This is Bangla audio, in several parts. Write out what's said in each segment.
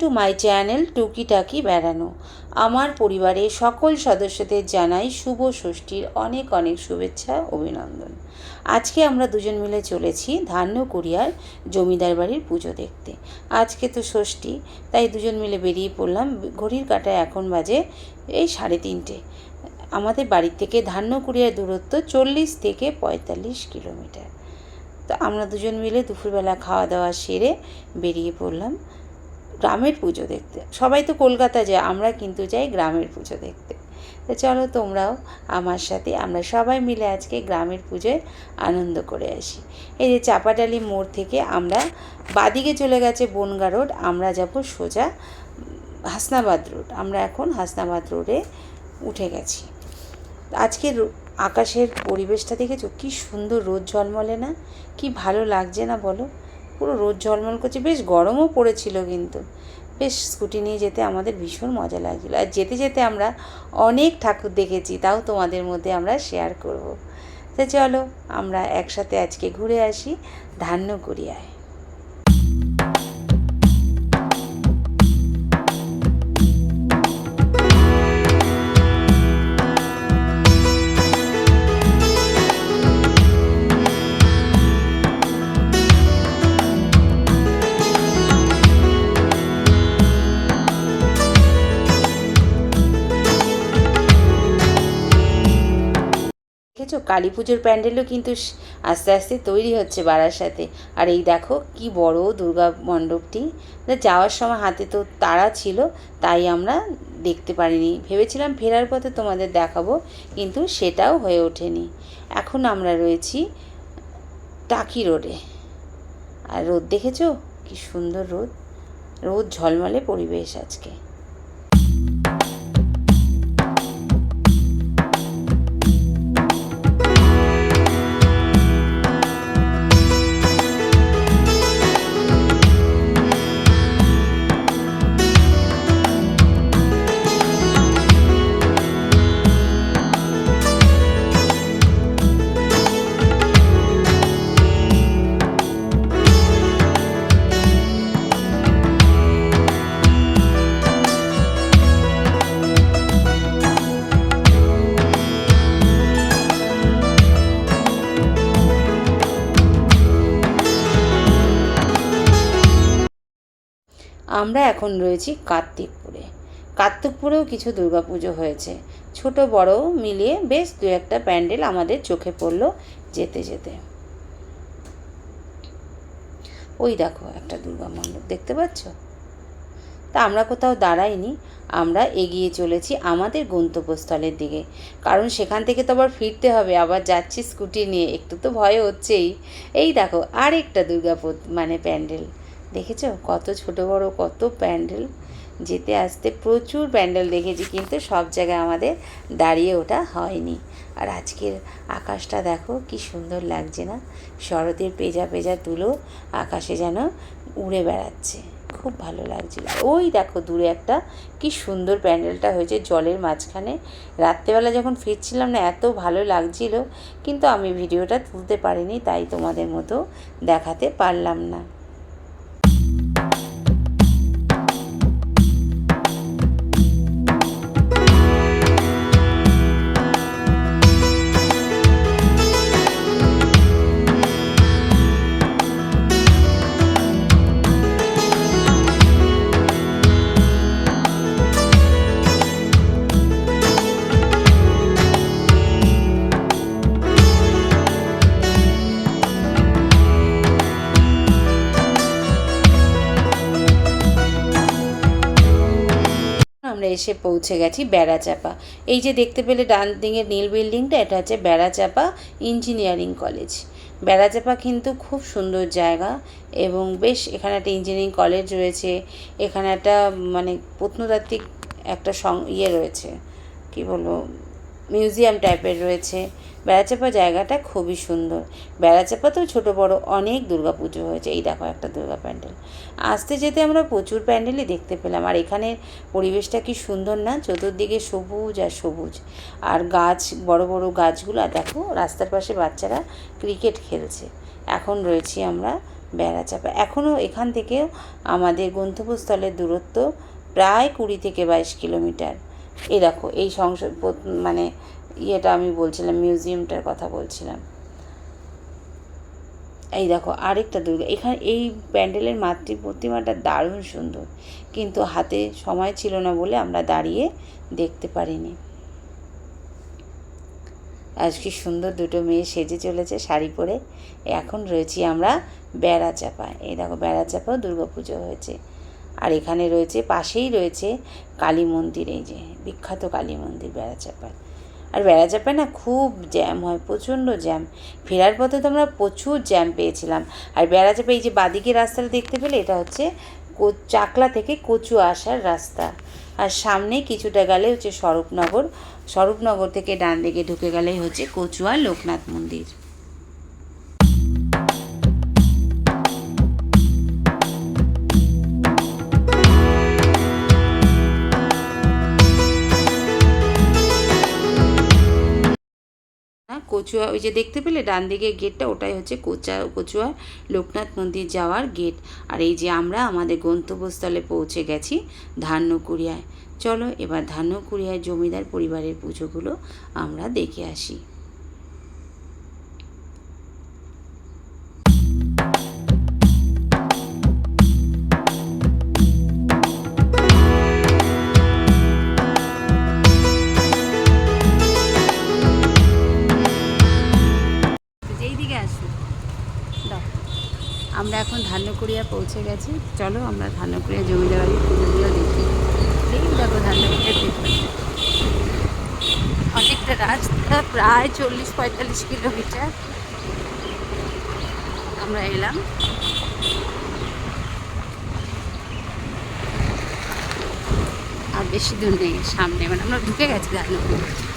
টু মাই চ্যানেল টুকিটাকি বেড়ানো। আমার পরিবারের সকল সদস্যদের জানাই শুভ ষষ্ঠীর অনেক অনেক শুভেচ্ছা, অভিনন্দন। আজকে আমরা দুজন মিলে চলেছি ধান্যকুড়িয়ার জমিদার বাড়ির পুজো দেখতে। আজকে তো ষষ্ঠী, তাই দুজন মিলে বেরিয়ে পড়লাম। ঘড়ির কাটায় এখন বাজে, এই সাড়ে তিনটে। আমাদের বাড়ি থেকে ধান্যকুড়িয়ার দূরত্ব চল্লিশ থেকে পঁয়তাল্লিশ কিলোমিটার। তো আমরা দুজন মিলে দুপুরবেলা খাওয়া দাওয়া সেরে বেরিয়ে পড়লাম। গ্রামের পুজো দেখতে। সবাই তো কলকাতা যায়, আমরা কিন্তু যাই গ্রামের পুজো দেখতে। তো চলো তোমরাও আমার সাথে, আমরা সবাই মিলে আজকে গ্রামের পুজোয় আনন্দ করে আসি। এই যে চাপাটালি মোড় থেকে আমরা বাদিকে চলে গেছে বনগা রোড, আমরা যাব সোজা হাসনাবাদ রোড। আমরা এখন হাসনাবাদ রোডে উঠে গেছি। আজকের আকাশের পরিবেশটা দেখেছ? কি সুন্দর রোদ ঝলমলে না? কি ভালো লাগছে না বলো? পুরো রোদ ঝলমল করছে, বেশ গরমও পড়েছিল কিন্তু। বেশ স্কুটি নিয়ে যেতে আমাদের ভীষণ মজা লাগছিল। আর যেতে যেতে আমরা অনেক ঠাকুর দেখেছি, তাও তোমাদের মধ্যে আমরা শেয়ার করব। তো চলো, আমরা একসাথে আজকে ঘুরে আসি ধান্যকুড়িয়ায় দেখেছ কালী পুজোর প্যান্ডেলও কিন্তু আস্তে আস্তে তৈরি হচ্ছে বাড়ার সাথে আর এই দেখো, কি বড় দুর্গা মণ্ডপটি। যাওয়ার সময় হাতে তো তাড়া ছিল, তাই আমরা দেখতে পারিনি। ভেবেছিলাম ফেরার পথে তোমাদের দেখাবো, কিন্তু সেটাও হয়ে ওঠেনি। এখন আমরা রয়েছি টাকি রোডে। আর রোদ দেখেছ? কি সুন্দর রোদ। রোদ ঝলমলে পরিবেশ আজকে। আমরা এখন রয়েছি কার্তিকপুরে। কার্তিকপুরেও কিছু দুর্গাপুজো হয়েছে। ছোট বড় মিলিয়ে বেশ দু একটা প্যান্ডেল আমাদের চোখে পড়ল যেতে যেতে। ওই দেখো একটা দুর্গা মণ্ডপ, দেখতে পাচ্ছ? তা আমরা কোথাও দাঁড়াইনি, আমরা এগিয়ে চলেছি আমাদের গন্তব্যস্থলের দিকে। কারণ সেখান থেকে তো আবার ফিরতে হবে, আবার যাচ্ছি স্কুটি নিয়ে, একটু তো ভয় হচ্ছেই। এই দেখো আরেকটা দুর্গাপুর মানে প্যান্ডেল। দেখেছ? কত ছোট বড়, কত প্যান্ডেল। যেতে আসতে প্রচুর প্যান্ডেল দেখেছি, কিন্তু সব জায়গায় আমাদের দাঁড়িয়ে ওটা হয়নি। আর আজকের আকাশটা দেখো, কি সুন্দর লাগছে না? শরতের পেজা পেজা তুলো আকাশে যেন উড়ে বেড়াচ্ছে। খুব ভালো লাগছিল। ওই দেখো দূরে একটা কি সুন্দর প্যান্ডেলটা হয়েছে জলের মাঝখানে। রাত্রেবেলা যখন ফিরছিলাম না, এত ভালো লাগছিল, কিন্তু আমি ভিডিওটা তুলতে পারিনি, তাই তোমাদের মতো দেখাতে পারলাম না। এসে পৌঁছে গেছি বেড়াচাপা। এই যে দেখতে পেলে ডান দিকের নীল বিল্ডিংটা, এটা হচ্ছে বেড়াচাপা ইঞ্জিনিয়ারিং কলেজ। বেড়াচাপা কিন্তু খুব সুন্দর জায়গা এবং বেশ এখানে একটা ইঞ্জিনিয়ারিং কলেজ রয়েছে। এখানে একটা মানে প্রত্নতাত্ত্বিক একটা সং ইয়ে রয়েছে। কী বলব? মিউজিয়াম টাইপের রয়েছে। বেড়াচাপা জায়গাটা খুবই সুন্দর। বেড়াচাপাতেও ছোটো বড় অনেক দুর্গা পুজো হয়েছে। এই দেখো একটা দুর্গা প্যান্ডেল। আসতে যেতে আমরা প্রচুর প্যান্ডেলই দেখতে পেলাম। আর এখানের পরিবেশটা কি সুন্দর না? চতুর্দিকে সবুজ আর সবুজ। আর গাছ, বড় বড় গাছগুলো দেখো রাস্তার পাশে বাচ্চারা ক্রিকেট খেলছে। এখন রয়েছি আমরা বেড়াচাপা। এখনও এখান থেকে আমাদের গন্তব্যস্থলের দূরত্ব প্রায় কুড়ি থেকে বাইশ কিলোমিটার। এই দেখো, এই সংসদ মানে ইয়েটা আমি বলছিলাম মিউজিয়ামটার কথা বলছিলাম। এই দেখো, আরেকটা দুর্গা, এখানে এই প্যান্ডেলের মাতৃ, প্রতিমাটা দারুণ সুন্দর, কিন্তু হাতে সময় ছিল না বলে আমরা দাঁড়িয়ে দেখতে পারিনি। আজকে সুন্দর দুটো মেয়ে সেজে চলেছে শাড়ি পরে। এখন রয়েছি আমরা বেড়া চাপা এই দেখো বেড়া চাপাও দুর্গা পুজো হয়েছে। আর এখানে রয়েছে, পাশেই রয়েছে কালী মন্দির, এই যে বিখ্যাত কালী মন্দির বেড়া চাপায়। আর বেড়াচাপায় না খুব জ্যাম হয়, প্রচণ্ড জ্যাম। ফেরার পথে তো আমরা প্রচুর জ্যাম পেয়েছিলাম। আর বেড়াচাপা এই যে বাদিকে রাস্তাটা দেখতে পেলে, এটা হচ্ছে চাকলা থেকে কচু আসার রাস্তা। আর সামনে কিছুটা গেলে হচ্ছে স্বরূপনগর। স্বরূপনগর থেকে ডান দিকে ঢুকে গেলেই হচ্ছে কচুয়া লোকনাথ মন্দির। কচুয়া, ওই যে দেখতে পেলে? ডান দিকে গেটটা, ওটাই হচ্ছে কোচা, কচুয়া, লোকনাথ মন্দির যাওয়ার গেট। আর এই যে আমরা আমাদের গন্তব্যস্থলে পৌঁছে গেছি ধান্যকুড়িয়ায় চলো এবার ধান্যকুড়িয়ায় জমিদার পরিবারের পুজোগুলো আমরা দেখে আসি। আমরা এখন ধান্যকুড়িয়া পৌঁছে গেছি। চলো আমরা ধান্যকুড়িয়া জমিদার বাড়ির পুজোগুলো দেখি। এই দেখো ধান্যকুড়িয়া দেখি অনেকটা রাস্তা, প্রায় চল্লিশ পঁয়তাল্লিশ কিলোমিটার। আমরা এলাম। আর বেশি দূর নেই, সামনে মানে আমরা ঢুকে গেছি ধান্যকুড়িয়া।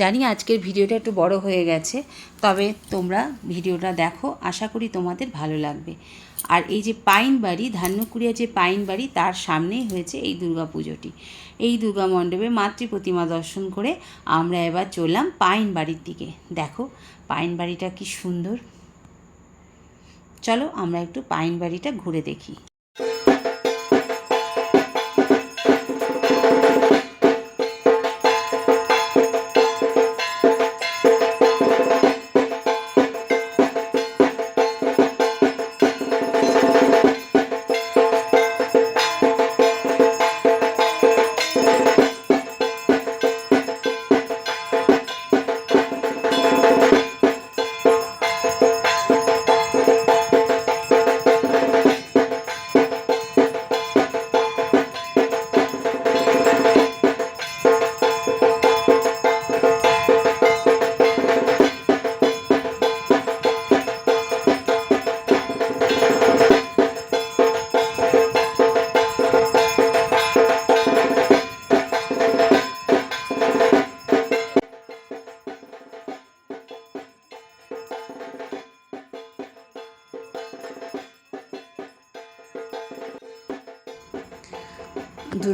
জানি আজকের ভিডিওটা একটু বড় হয়ে গেছে, তবে তোমরা ভিডিওটা দেখো, আশা করি তোমাদের ভালো লাগবে। আর এই যে পাইন বাড়ি, ধান্যকুড়িয়া যে পাইন বাড়ি, তার সামনেই হয়েছে এই দুর্গা পুজোটি। এই দুর্গা মণ্ডপে মাতৃ প্রতিমা দর্শন করে আমরা এবার চললাম পাইন বাড়ির দিকে। দেখো, পাইন বাড়িটা কি সুন্দর। চলো আমরা একটু পাইন বাড়িটা ঘুরে দেখি।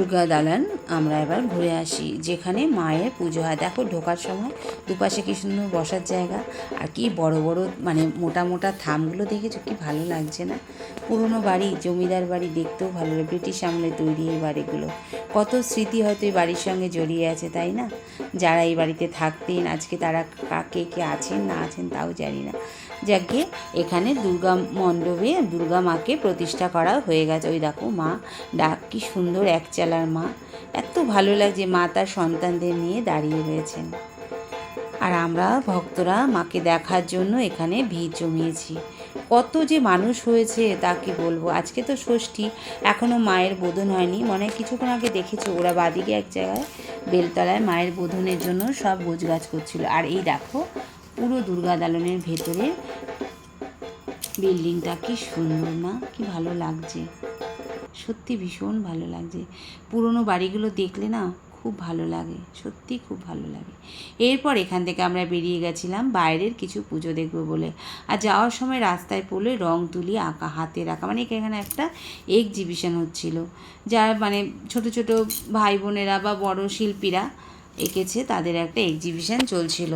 দুর্গা দালান, আমরা এবার ঘুরে আসি, যেখানে মায়ের পুজো হয়। দেখো, ঢোকার সময় দুপাশে কি সুন্দর বসার জায়গা, আর কি বড় বড় মানে মোটা মোটা থামগুলো দেখেছ? কি ভালো লাগছে না? পুরনো বাড়ি, জমিদার বাড়ি, দেখতেও ভালো লাগে। ব্রিটিশ আমলে তৈরি এই বাড়িগুলো। কত স্মৃতি হয়তো এই বাড়ির সঙ্গে জড়িয়ে আছে, তাই না? যারা এই বাড়িতে থাকতেন, আজকে তারা কাকে কে আছেন, না আছেন, তাও জানি না। যাকে এখানে দুর্গা মণ্ডপে দুর্গা মাকে প্রতিষ্ঠা করা হয়ে গেছে। ওই দেখো মা, ডাক কি সুন্দর একচালার মা। এত ভালো লাগছে মা তার সন্তানদের নিয়ে দাঁড়িয়ে রয়েছেন। আর আমরা ভক্তরা মাকে দেখার জন্য এখানে ভিড় জমিয়েছি। কত যে মানুষ হয়েছে, তা কি বলব? আজকে তো ষষ্ঠী এখনও মায়ের বোধন হয়নি। মনে হয় কিছুক্ষণ আগে দেখেছি, ওরা বাদিকে এক জায়গায়, বেলতলায় মায়ের বোধনের জন্য সব গোছগাছ করছিল। আর এই দেখো পুরো দুর্গা দালনের ভেতরে বিল্ডিংটা কি সুন্দর না, কি ভালো লাগছে। সত্যি ভীষণ ভালো লাগছে। পুরনো বাড়িগুলো দেখলে না খুব ভালো লাগে, সত্যি খুব ভালো লাগে। এরপর এখান থেকে আমরা বেরিয়ে গেছিলাম, বাইরের কিছু পুজো দেখব বলে। আর যাওয়ার সময় রাস্তায় পড়লে রং তুলি, আঁকা হাতে রাখা মানে এখানে একটা এক্সিবিশন হচ্ছিল। যার মানে ছোট ছোট ভাই বোনেরা বা বড় শিল্পীরা এঁকেছে, তাদের একটা এক্সিবিশন চলছিল।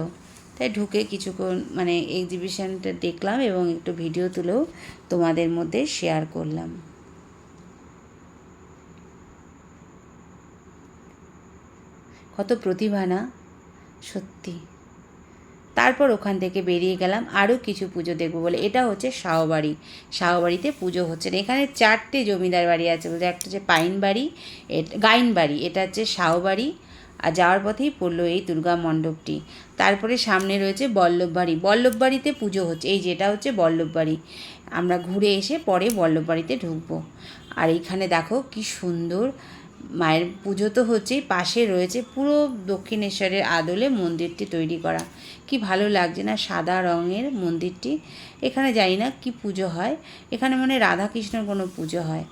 তাই ঢুকে কিছুক্ষণ মানে এক্সিবিশনটা দেখলাম এবং একটু ভিডিও তুলেও তোমাদের মধ্যে শেয়ার করলাম। কত প্রতিভা না? সত্যি। তারপর ওখান থেকে বেরিয়ে গেলাম, আরও কিছু পুজো দেখব বলে। এটা হচ্ছে শাহবাড়ি শাহবাড়িতে পুজো হচ্ছে এখানে চারটে জমিদার বাড়ি আছে বলতে একটা হচ্ছে পাইন বাড়ি গাইন বাড়ি এটা হচ্ছে শাহবাড়ি আর যাওয়ার পথেই পড়ল এই দুর্গা মণ্ডপটি। তারপরে সামনে রয়েছে বল্লভবাড়ি। বল্লভবাড়িতে পুজো হচ্ছে। এই যেটা হচ্ছে বল্লভবাড়ি। আমরা ঘুরে এসে পরে বল্লভবাড়িতে ঢুকবো। আর এইখানে দেখো কি সুন্দর মায়ের পুজো তো হচ্ছেই। পাশে রয়েছে পুরো দক্ষিণেশ্বরের আদলে মন্দিরটি তৈরি করা। কি ভালো লাগছে না সাদা রঙের মন্দিরটি। এখানে জানি না কি পুজো হয়। এখানে মানে রাধাকৃষ্ণর কোনো পুজো হয়।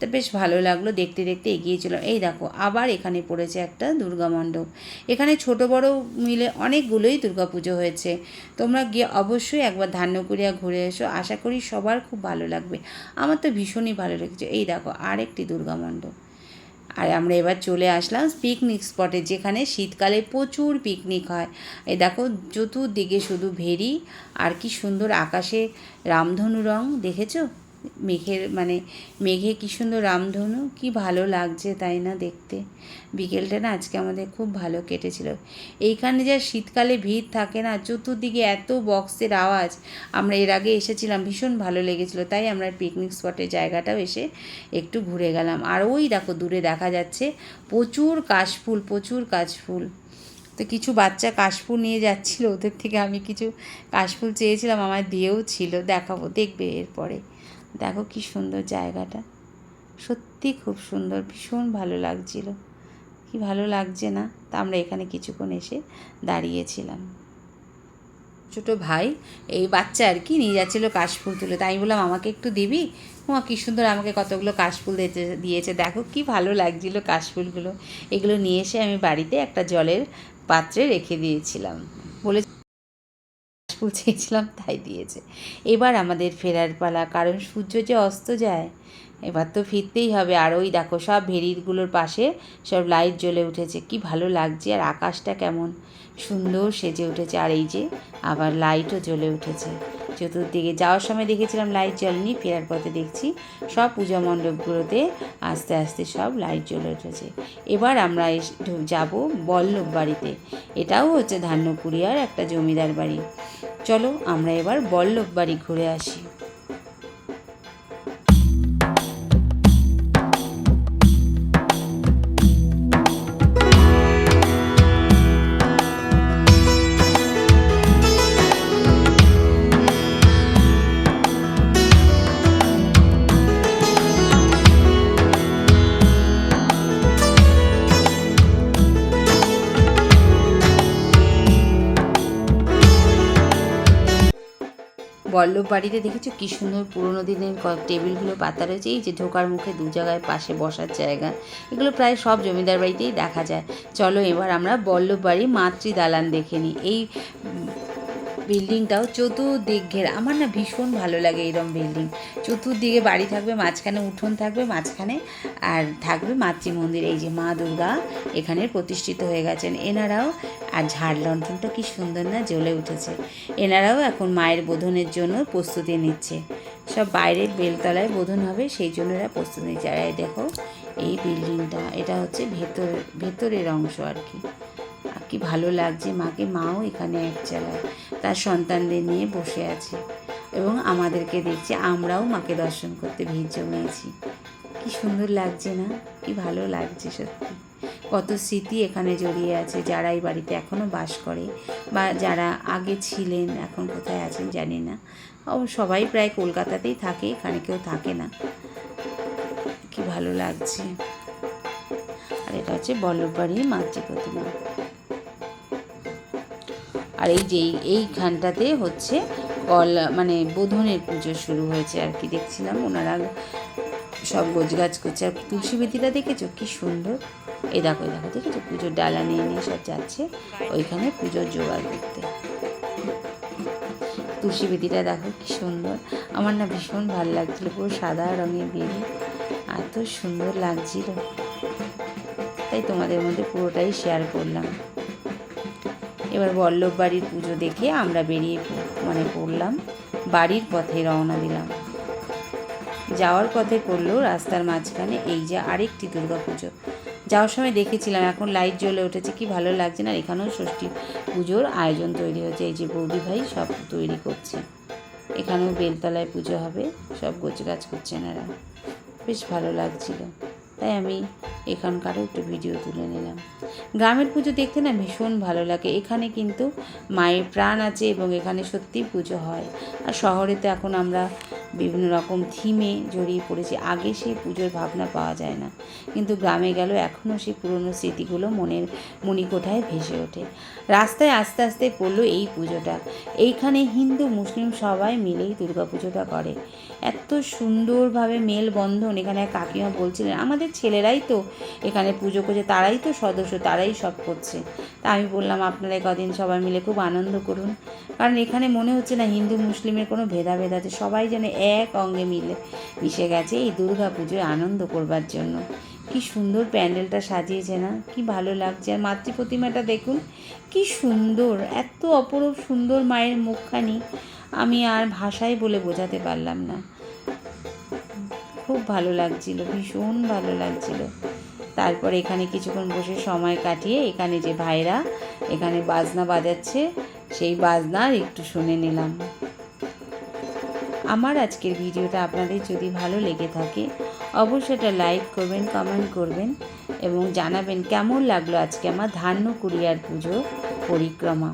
তো বেশ ভালো লাগল, দেখতে দেখতে এগিয়েছিলাম এই দেখো, আবার এখানে পড়েছে একটা দুর্গা মণ্ডপ। এখানে ছোট বড় মিলে অনেকগুলোই দুর্গা পুজো হয়েছে। তোমরা গিয়ে অবশ্যই একবার ধান্যকুড়িয়া ঘুরে এসো, আশা করি সবার খুব ভালো লাগবে। আমার তো ভীষণই ভালো লেগেছে। এই দেখো, আরেকটি দুর্গা মণ্ডপ। আর আমরা এবার চলে আসলাম পিকনিক স্পটে যেখানে শীতকালে প্রচুর পিকনিক হয়। এই দেখো, চতুর্দিকে শুধু ভেরি আর কি সুন্দর আকাশে রামধনু রং, দেখেছ? মেঘের মানে মেঘে কী সুন্দর রামধনু? কি ভালো লাগছে তাই না দেখতে? বিকেলটা না আজকে আমাদের খুব ভালো কেটেছিল। এইখানে যা শীতকালে ভিড় থাকে না, চতুর্দিকে এত বক্সের আওয়াজ। আমরা এর আগে এসেছিলাম, ভীষণ ভালো লেগেছিল। তাই আমরা পিকনিক স্পটের জায়গাটাও এসে একটু ঘুরে গেলাম। আর ওই দেখো, দূরে দেখা যাচ্ছে প্রচুর কাশফুল প্রচুর কাশফুল। তো কিছু বাচ্চা কাশফুল নিয়ে যাচ্ছিল, ওদের থেকে আমি কিছু কাশফুল চেয়েছিলাম আমার দিয়েও ছিল, দেখাবো, দেখবে এরপরে। দেখো কি সুন্দর জায়গাটা। সত্যি খুব সুন্দর, ভীষণ ভালো লাগছিল। কি ভালো লাগছে না? তা আমরা এখানে কিছুক্ষণ এসে দাঁড়িয়েছিলাম। ছোটো ভাই, এই বাচ্চা আর কি নিয়ে যাচ্ছিল কাশফুল তুলে। তাই বললাম, আমাকে একটু দিবি? ও কী সুন্দর আমাকে কতগুলো কাশফুল দিতে দিয়েছে দেখো কি ভালো লাগছিল কাশফুলগুলো এগুলো নিয়ে এসে আমি বাড়িতে একটা জলের পাত্রে রেখে দিয়েছিলাম। বলে ফুল চেয়েছিলাম তাই দিয়েছে। এবার আমাদের ফেরার পালা কারণ সূর্য যে অস্ত যায় এবার তো ফিরতেই হবে। আর ওই দেখো, সব ভেরিগুলোর পাশে সব লাইট জ্বলে উঠেছে। কি ভালো লাগছে, আর আকাশটা কেমন সুন্দর সেজে উঠেছে। আর এই যে, আবার লাইটও জ্বলে উঠেছে। চতুর্দিকে যাওয়ার সময় দেখেছিলাম লাইট জ্বলেনি, ফেরার পথে দেখছি সব পূজা মণ্ডপগুলোতে আস্তে আস্তে সব লাইট জ্বলে উঠেছে। এবার আমরা যাব বল্লভ বাড়িতে। এটাও হচ্ছে ধান্যকুড়িয়ার একটা জমিদার বাড়ি। চলো আমরা এবার বল্লভ বাড়ি ঘুরে আসি। বল্লভ বাড়িতে দেখেছ কি সুন্দর পুরোনো দিনের টেবিলগুলো, পাতা রয়েছে? এই যে ঢোকার মুখে দু জায়গায় পাশে বসার জায়গা। এগুলো প্রায় সব জমিদার বাড়িতেই দেখা যায়। চলো এবার আমরা বল্লভ বাড়ি মাতৃ দালান দেখে নিই। এই বিল্ডিংটাও চতুর্দিক ঘেরা আমার না ভীষণ ভালো লাগে এরম বিল্ডিং। চতুর্দিকে বাড়ি থাকবে, মাঝখানে উঠোন থাকবে, মাঝখানে আর থাকবে মাতৃ মন্দির। এই যে মা দুর্গা এখানে প্রতিষ্ঠিত হয়ে গেছেন। এনারাও, আর ঝাড় লণ্ঠনটা কি সুন্দর না জ্বলে উঠেছে। এনারাও এখন মায়ের বোধনের জন্য প্রস্তুতি নিচ্ছে। সব বাইরে বেলতলায় বোধন হবে, সেই জন্য এরা প্রস্তুতি নিচ্ছে। আর দেখো, এই বিল্ডিংটা, এটা হচ্ছে ভেতর, ভেতরের অংশ আর কি। কি ভালো লাগছে মাকে, মাও এখানে এক চালায়। তার সন্তানদের নিয়ে বসে আছে এবং আমাদেরকে দেখছে, আমরাও মাকে দর্শন করতে ভিড় জমিয়েছি। কি সুন্দর লাগছে না? কি ভালো লাগছে সত্যি। কত স্মৃতি এখানে জড়িয়ে আছে যারা এই বাড়িতে এখনও বাস করে বা যারা আগে ছিলেন, এখন কোথায় আছেন জানি না। সবাই প্রায় কলকাতাতেই থাকে, এখানে কেউ থাকে না। কি ভালো লাগছে। আর এটা হচ্ছে বল্লভবাড়ির মাতৃ প্রতিমা। আর এই যে এইখানটাতে হচ্ছে কল মানে বোধনের পুজো শুরু হয়েছে আর কি, দেখছিলাম। ওনারা সব গোছগাছ করছে। আর তুলসী বিধিটা দেখেছ? কি সুন্দর। এই দেখো দেখো, দেখেছ? পুজোর ডালা নিয়ে নিয়ে সব যাচ্ছে। ওইখানে পুজোর জোগাড় করতে। তুলসী বিধিটা দেখো, কি সুন্দর। আমার না ভীষণ ভালো লাগছিল, পুরো সাদা রঙের বেরিয়ে এত সুন্দর লাগছিল। তাই তোমাদের মধ্যে পুরোটাই শেয়ার করলাম। এবার বল্লভ বাড়ির পুজো দেখে আমরা বেরিয়ে মানে পড়লাম, বাড়ির পথে রওনা দিলাম। যাওয়ার পথে পড়ল রাস্তার মাঝখানে এই যে আরেকটি দুর্গা পুজো। যাওয়ার সময় দেখেছিলাম এখন লাইট জ্বলে উঠেছে, কি ভালো লাগছে না এখানেও ষষ্ঠী পুজোর আয়োজন তৈরি হয়েছে, এই যে বৌদি ভাই সব তৈরি করছে। এখানেও বেলতলায় পুজো হবে, সব গোছগাছ করছেন এরা। বেশ ভালো লাগছিল। তাই আমি এখানকারও একটু ভিডিও তুলে নিলাম। গ্রামের পুজো দেখতে না ভীষণ ভালো লাগে। এখানে কিন্তু মায়ের প্রাণ আছে এবং এখানে সত্যিই পুজো হয়। আর শহরে তো এখন আমরা বিভিন্ন রকম থিমে জড়িয়ে পড়েছি। আগে সেই পুজোর ভাবনা পাওয়া যায় না। কিন্তু গ্রামে গেল, এখনও সেই পুরনো স্মৃতিগুলো মনের মণিকোঠায় ভেসে ওঠে। রাস্তায় আস্তে আস্তে পড়ল এই পুজোটা। এইখানে হিন্দু, মুসলিম সবাই মিলেই দুর্গা পুজোটা করে। এত সুন্দরভাবে মেলবন্ধন এখানে কাকিমা বলছিলেন। আমাদের ছেলেরাই তো এখানে পুজো করছে, তারাই তো সদস্য, তারাই সব করছে। তা আমি বললাম আপনারা কদিন সবাই মিলে খুব আনন্দ করুন। কারণ এখানে মনে হচ্ছে না হিন্দু, মুসলিমের কোনো ভেদাভেদ আছে। সবাই যেন এক অঙ্গে মিলে, মিশে গেছে এই দুর্গা পুজোয় আনন্দ করবার জন্য। কি সুন্দর প্যান্ডেলটা সাজিয়েছে না? কি ভালো লাগছে। আর মাতৃ প্রতিমাটা দেখুন, কি সুন্দর, এত অপরূপ সুন্দর মায়ের মুখখানি। আমি আর ভাষায় বলে বোঝাতে পারলাম না। খুব ভালো লাগছিল, ভীষণ ভালো লাগছিল। তারপর এখানে কিছুক্ষণ বসে সময় কাটিয়ে এখানে যে ভাইরা এখানে বাজনা বাজাচ্ছে, সেই বাজনা একটু শুনে নিলাম। আমার আজকের ভিডিওটা আপনাদের যদি ভালো লেগে থাকে, অবশ্যই এটা লাইক করবেন, কমেন্ট করবেন এবং জানাবেন কেমন লাগল আজকে আমার ধান্য কুড়িয়ার পুজো পরিক্রমা।